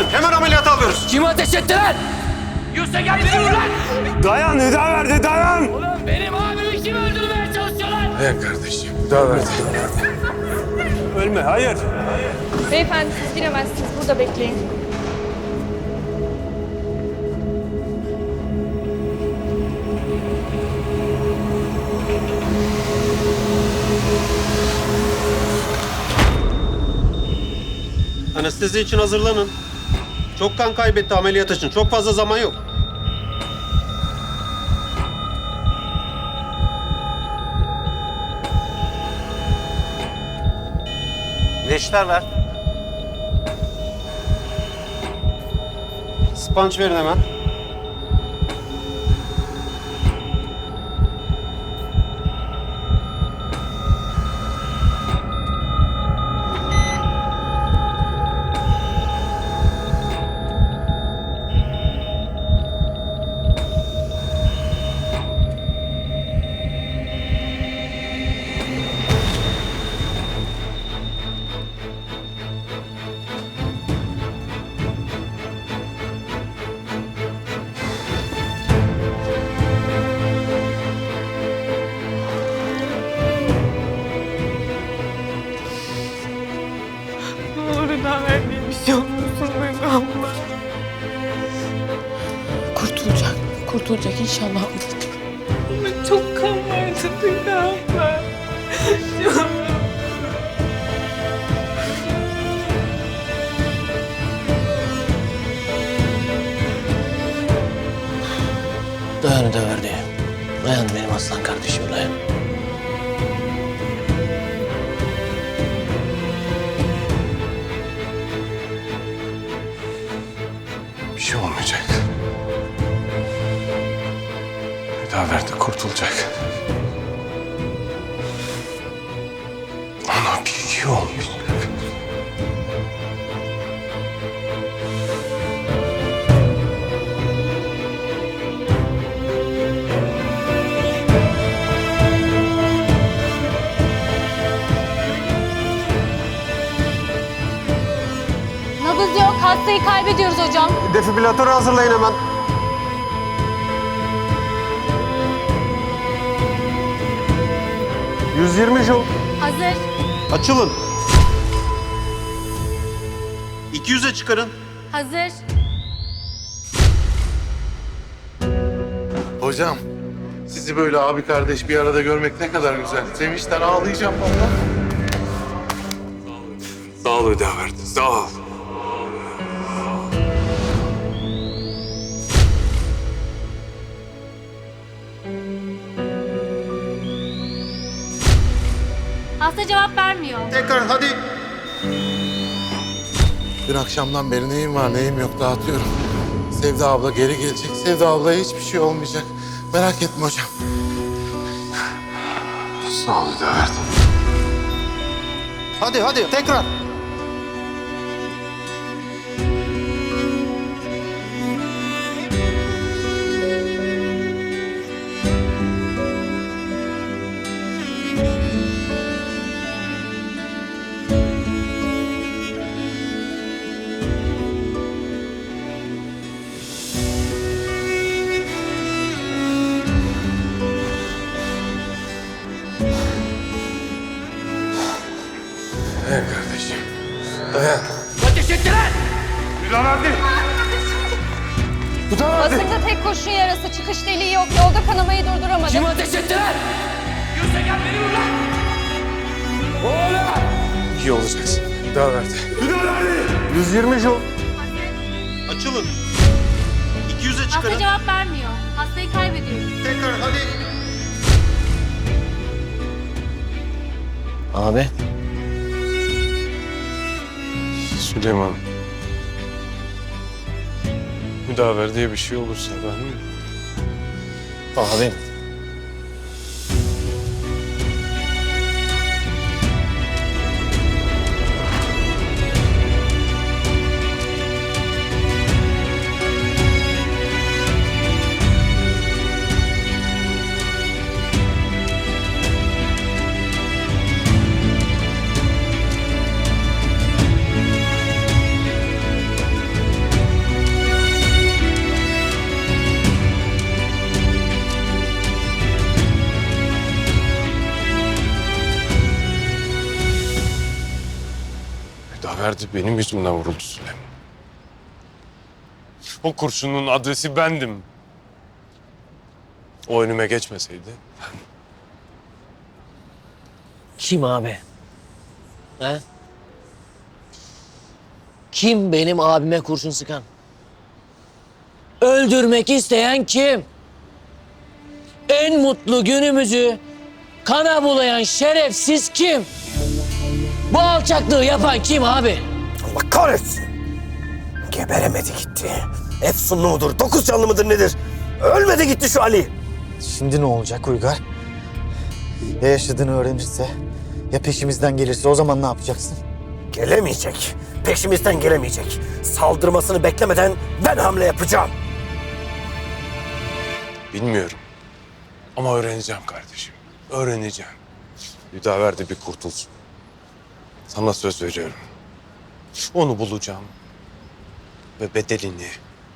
lazım. Hemen ameliyata alıyoruz. Kim ateş etti lan? Vur lan! Dayan Nida verdi dayan. Ulan benim abimi kim öldürmeye çalışıyorlar? Dayan kardeşim. Nida verdi. Ölme hayır. Beyefendi siz giremezsiniz. Burada bekleyin. Anestezi için hazırlanın. Çok kan kaybetti ameliyat için. Çok fazla zaman yok. Neşter ver. Sponge verin hemen. İnşallah. Ama Nabız yok. Hastayı kaybediyoruz hocam. Defibrilatörü hazırlayın hemen. ...120 jul. Hazır. Açılın. 200'e çıkarın. Hazır. Hocam, sizi böyle abi kardeş bir arada görmek ne kadar güzel. Sevinçten ağlayacağım vallahi. Sağ ol verdi. Sağ ol. Hasta cevap vermiyor. Tekrar hadi. Dün akşamdan beri neyim var neyim yok dağıtıyorum. Sevda abla geri gelecek. Sevda ablaya hiçbir şey olmayacak. Merak etme hocam. Sağ ol. Hadi hadi tekrar. Ateş etti lan! Nida verdi. Nida verdi. Basında tek kurşun yarası. Çıkış deliği yok. Yolda kanamayı durduramadık. Kim ateş etti lan? Yusuf gel beni vur lan! İyi olacaksın. Nida verdi. Nida verdi. 120 jul. Açılın. 200'e Hasta çıkarın. cevap vermiyor. Hastayı kaybediyoruz. Tekrar hadi. Abi. Süleyman. Müdaver diye bir şey olursa ben? Abim. Ferdi benim yüzümden vuruldu Süleyman. O kurşunun adresi bendim. O önüme geçmeseydi Kim abi? He? Kim benim abime kurşun sıkan? Öldürmek isteyen kim? En mutlu günümüzü kana bulayan şerefsiz kim? Bu alçaklığı yapan kim abi? Allah kahretsin. Geberemedi gitti. Efsunlu mudur, dokuz canlı mıdır nedir? Ölmedi gitti şu Ali. Şimdi ne olacak Uygar? Ya yaşadığını öğrenirse? Ya peşimizden gelirse o zaman ne yapacaksın? Gelemeyecek. Peşimizden gelemeyecek. Saldırmasını beklemeden ben hamle yapacağım. bilmiyorum. Ama öğreneceğim kardeşim. Öğreneceğim. Hüdaver de bir kurtulsun. Sana söz veriyorum. Onu bulacağım. Ve bedelini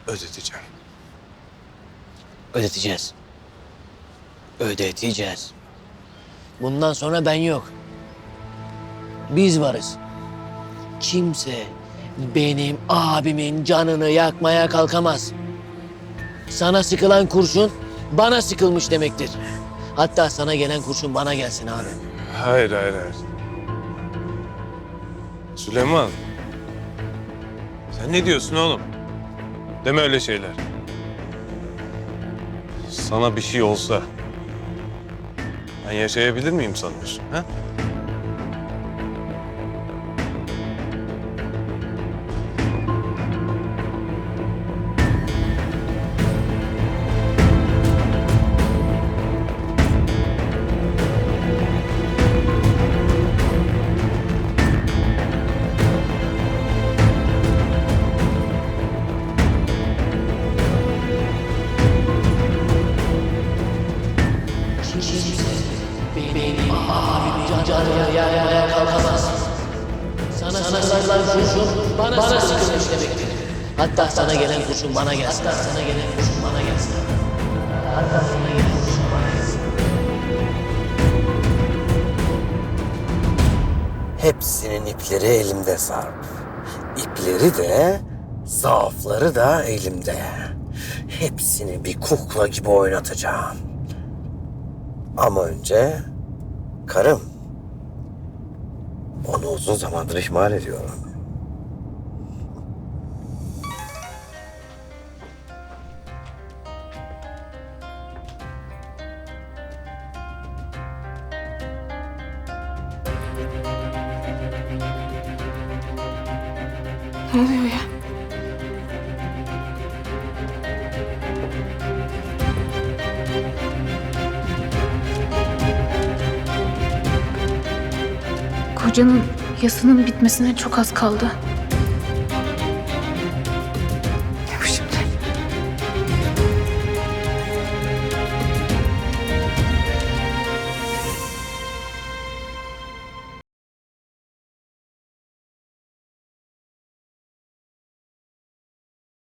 ödeteceğim. Ödeteceğiz. Ödeteceğiz. Bundan sonra ben yok. Biz varız. Kimse benim abimin canını yakmaya kalkamaz. Sana sıkılan kurşun bana sıkılmış demektir. Hatta sana gelen kurşun bana gelsin abi. Hayır, hayır, hayır. Süleyman. Sen ne diyorsun oğlum? Deme öyle şeyler. Sana bir şey olsa... ...ben yaşayabilir miyim sanıyorsun? Ha? Abimin canını yakmaya kalkamaz. Sana, sana sıkılan kurşun bana, bana sıkılmış demektir. Hatta sana gelen kurşun bana gelsin. Hatta sana gelen kurşun bana gelsin. Hatta sana gelen kurşun bana gelsin. Hepsinin ipleri elimde Sarp. İpleri de, zaafları da elimde. Hepsini bir kukla gibi oynatacağım. Ama önce karım. Onu uzun zamandır ihmal ediyorum. Ne oluyor ya? Kocanın yasının bitmesine çok az kaldı.